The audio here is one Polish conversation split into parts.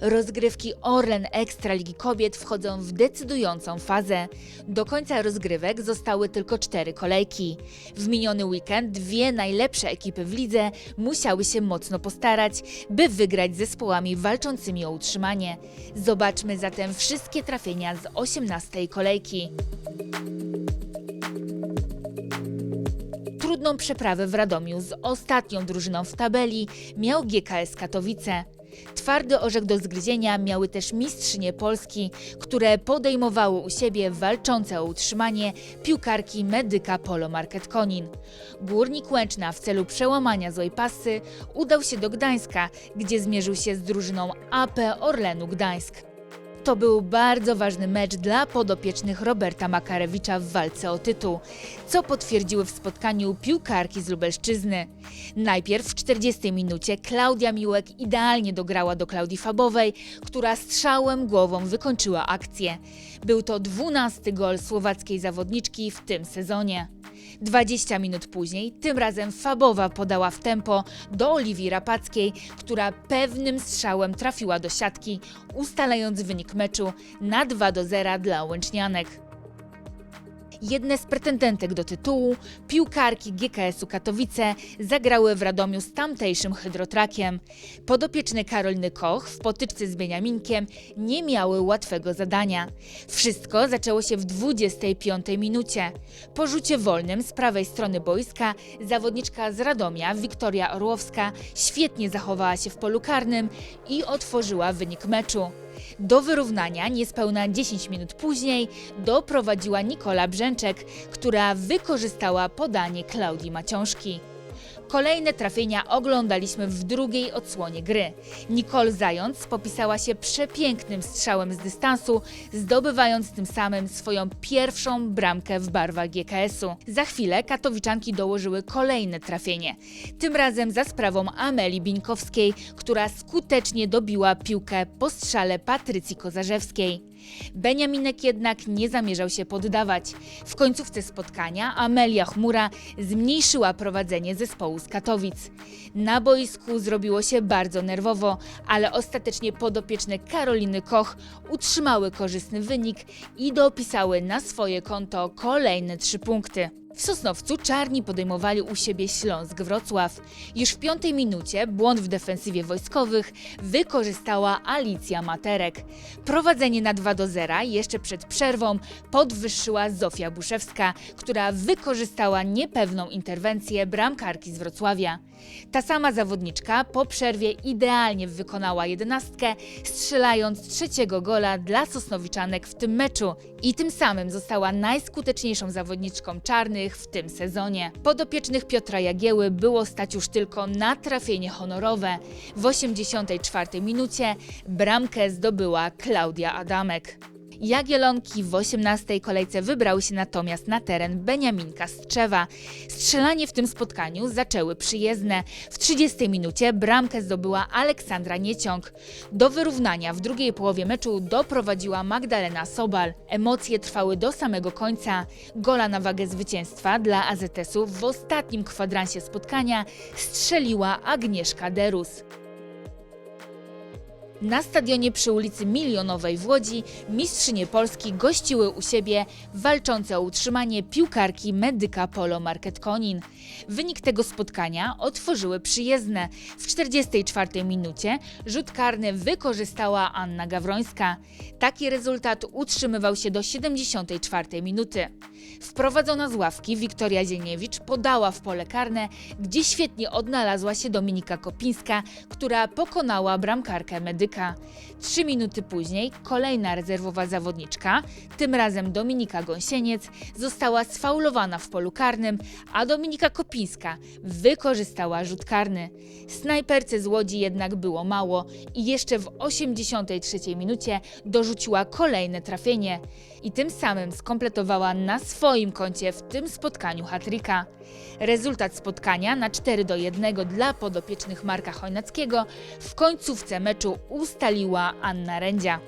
Rozgrywki Orlen Ekstraligi Kobiet wchodzą w decydującą fazę. Do końca rozgrywek zostały tylko cztery kolejki. W miniony weekend dwie najlepsze ekipy w lidze musiały się mocno postarać, by wygrać zespołami walczącymi o utrzymanie. Zobaczmy zatem wszystkie trafienia z 18 kolejki. Trudną przeprawę w Radomiu z ostatnią drużyną w tabeli miał GKS Katowice. Twardy orzech do zgryzienia miały też mistrzynie Polski, które podejmowały u siebie walczące o utrzymanie piłkarki Medyka Polo Market Konin. Górnik Łęczna w celu przełamania złej pasy udał się do Gdańska, gdzie zmierzył się z drużyną AP Orlenu Gdańsk. To był bardzo ważny mecz dla podopiecznych Roberta Makarewicza w walce o tytuł, co potwierdziły w spotkaniu piłkarki z Lubelszczyzny. Najpierw w 40 minucie Klaudia Miłek idealnie dograła do Klaudii Fabowej, która strzałem głową wykończyła akcję. Był to 12 gol słowackiej zawodniczki w tym sezonie. 20 minut później, tym razem Fabowa podała w tempo do Oliwii Rapackiej, która pewnym strzałem trafiła do siatki, ustalając wynik meczu na 2 do 0 dla Łęcznianek. Jedne z pretendentek do tytułu, piłkarki GKS-u Katowice, zagrały w Radomiu z tamtejszym hydrotrakiem. Podopieczne Karoliny Koch w potyczce z Beniaminkiem nie miały łatwego zadania. Wszystko zaczęło się w 25 minucie. Po rzucie wolnym z prawej strony boiska zawodniczka z Radomia, Wiktoria Orłowska, świetnie zachowała się w polu karnym i otworzyła wynik meczu. Do wyrównania niespełna 10 minut później doprowadziła Nikola Brzęczek, która wykorzystała podanie Klaudii Maciążki. Kolejne trafienia oglądaliśmy w drugiej odsłonie gry. Nicole Zając popisała się przepięknym strzałem z dystansu, zdobywając tym samym swoją pierwszą bramkę w barwach GKS-u. Za chwilę katowiczanki dołożyły kolejne trafienie. Tym razem za sprawą Ameli Bińkowskiej, która skutecznie dobiła piłkę po strzale Patrycji Kozarzewskiej. Beniaminek jednak nie zamierzał się poddawać. W końcówce spotkania Amelia Chmura zmniejszyła prowadzenie zespołu z Katowic. Na boisku zrobiło się bardzo nerwowo, ale ostatecznie podopieczne Karoliny Koch utrzymały korzystny wynik i dopisały na swoje konto kolejne trzy punkty. W Sosnowcu czarni podejmowali u siebie Śląsk Wrocław. Już w piątej minucie błąd w defensywie wojskowych wykorzystała Alicja Materek. Prowadzenie na 2 do 0 jeszcze przed przerwą podwyższyła Zofia Buszewska, która wykorzystała niepewną interwencję bramkarki z Wrocławia. Ta sama zawodniczka po przerwie idealnie wykonała jedenastkę, strzelając trzeciego gola dla Sosnowiczanek w tym meczu i tym samym została najskuteczniejszą zawodniczką czarnych w tym sezonie. Podopiecznych Piotra Jagieły było stać już tylko na trafienie honorowe. W 84 minucie bramkę zdobyła Klaudia Adamek. Jagielonki w 18 kolejce wybrały się natomiast na teren Beniaminka Strzewa. Strzelanie w tym spotkaniu zaczęły przyjezdne. W 30 minucie bramkę zdobyła Aleksandra Nieciąg. Do wyrównania w drugiej połowie meczu doprowadziła Magdalena Sobal. Emocje trwały do samego końca. Gola na wagę zwycięstwa dla AZS-u w ostatnim kwadransie spotkania strzeliła Agnieszka Derus. Na stadionie przy ulicy Milionowej w Łodzi mistrzynie Polski gościły u siebie walczące o utrzymanie piłkarki Medyka Polo Market Konin. Wynik tego spotkania otworzyły przyjezdne. W 44 minucie rzut karny wykorzystała Anna Gawrońska. Taki rezultat utrzymywał się do 74 minuty. Wprowadzona z ławki Wiktoria Zieniewicz podała w pole karne, gdzie świetnie odnalazła się Dominika Kopińska, która pokonała bramkarkę Medyka. Trzy minuty później kolejna rezerwowa zawodniczka, tym razem Dominika Gąsieniec, została sfaulowana w polu karnym, a Dominika Kopińska wykorzystała rzut karny. Snajperce z Łodzi jednak było mało i jeszcze w 83 minucie dorzuciła kolejne trafienie i tym samym skompletowała na swoim koncie w tym spotkaniu hatryka. Rezultat spotkania na 4 do 1 dla podopiecznych Marka Chojnackiego w końcówce meczu ustaliła Anna Rędzia.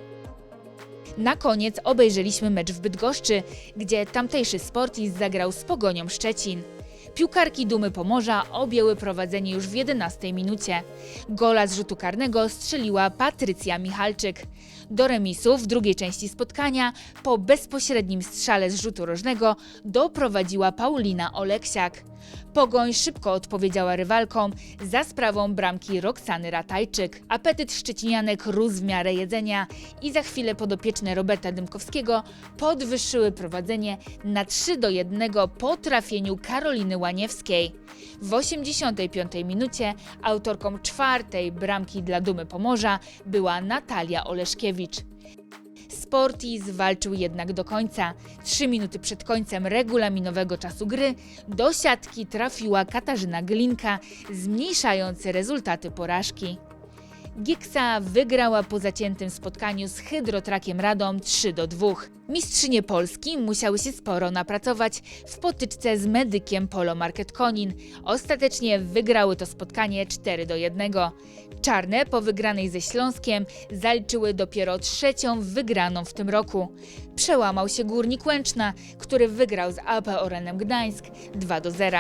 Na koniec obejrzeliśmy mecz w Bydgoszczy, gdzie tamtejszy Sportis zagrał z Pogonią Szczecin. Piłkarki Dumy Pomorza objęły prowadzenie już w 11 minucie. Gola z rzutu karnego strzeliła Patrycja Michalczyk. Do remisu w drugiej części spotkania po bezpośrednim strzale z rzutu rożnego doprowadziła Paulina Oleksiak. Pogoń szybko odpowiedziała rywalkom za sprawą bramki Roxany Ratajczyk. Apetyt szczecinianek rósł w miarę jedzenia i za chwilę podopieczne Roberta Dymkowskiego podwyższyły prowadzenie na 3 do 1 po trafieniu Karoliny Łaniewskiej. W 85 minucie autorką czwartej bramki dla Dumy Pomorza była Natalia Oleszkiewicz. Sportis walczył jednak do końca. Trzy minuty przed końcem regulaminowego czasu gry do siatki trafiła Katarzyna Glinka, zmniejszając rezultaty porażki. Gieksa wygrała po zaciętym spotkaniu z Hydrotrakiem Radom 3 do 2. Mistrzynie Polski musiały się sporo napracować w potyczce z medykiem Polo Market Konin. Ostatecznie wygrały to spotkanie 4 do 1. Czarne po wygranej ze Śląskiem zaliczyły dopiero trzecią wygraną w tym roku. Przełamał się Górnik Łęczna, który wygrał z AP Orenem Gdańsk 2 do 0.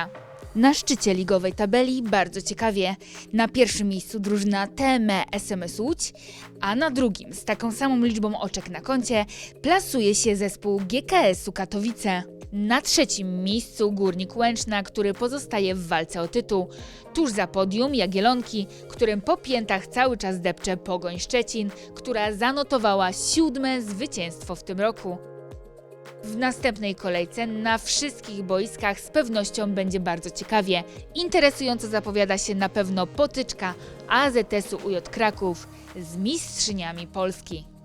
Na szczycie ligowej tabeli bardzo ciekawie. Na pierwszym miejscu drużyna TME SMS Łódź, a na drugim z taką samą liczbą oczek na koncie plasuje się zespół GKS-u Katowice. Na trzecim miejscu Górnik Łęczna, który pozostaje w walce o tytuł. Tuż za podium Jagielonki, którym po piętach cały czas depcze Pogoń Szczecin, która zanotowała siódme zwycięstwo w tym roku. W następnej kolejce na wszystkich boiskach z pewnością będzie bardzo ciekawie. Interesująco zapowiada się na pewno potyczka AZS-u UJ Kraków z mistrzyniami Polski.